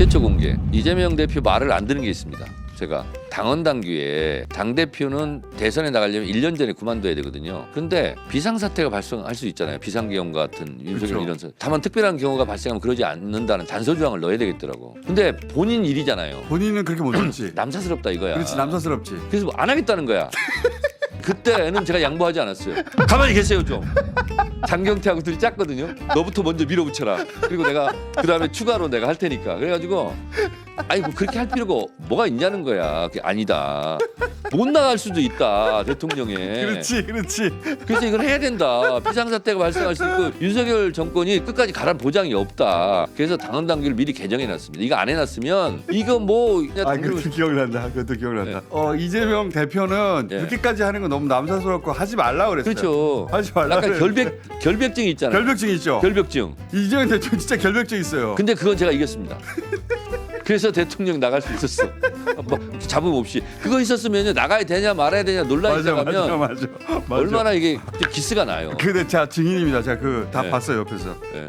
최초 공개 이재명 대표 말을 안 듣는 게 있습니다. 제가 당원 당규에 당 대표는 대선에 나가려면 1년 전에 그만둬야 되거든요. 근데 비상 사태가 발생할 수 있잖아요. 비상계엄 같은 윤석열 그렇죠. 이런 사- 다만 특별한 경우가 발생하면 그러지 않는다는 단서 조항을 넣어야 되겠더라고. 근데 본인 일이잖아요. 본인은 그렇게 못 했지. 남사스럽다 이거야. 그렇지 남사스럽지. 그래서 뭐안 하겠다는 거야. 그때는 제가 양보하지 않았어요. 가만히 계세요 좀. 장경태하고 둘이 짰거든요. 너부터 먼저 밀어붙여라. 그리고 내가 그 다음에 추가로 내가 할 테니까. 그래가지고 아니 뭐 그렇게 할 필요가 뭐가 있냐는 거야. 그게 아니다. 못 나갈 수도 있다 대통령에. 그렇지 그렇지. 그래서 이걸 해야 된다. 비상사태가 발생할 수 있고 윤석열 정권이 끝까지 가란 보장이 없다. 그래서 당헌 당규를 미리 개정해 놨습니다. 이거 안 해놨으면 이거 뭐 그냥 아 당규를 그것도 기억난다. 그것도 기억난다. 네. 어 이재명 대표는 네. 그렇게까지 하는 건 너무 남사스럽고 하지 말라 그랬어요. 그렇죠. 하지 말라. 약간 그랬는데. 결백 결백증이 있잖아요. 결벽증 있죠. 결벽증. 이재명 대표 진짜 결벽증 있어요. 근데 그건 제가 이겼습니다. 그래서 대통령 나갈 수 있었어. 뭐 잡음 없이. 그거 있었으면 나가야 되냐 말아야 되냐 논란이 맞아 맞아 맞아. 맞아. 얼마나 이게 기스가 나요. 근데 자 증인입니다. 제가 그 다 네. 봤어요 옆에서. 예.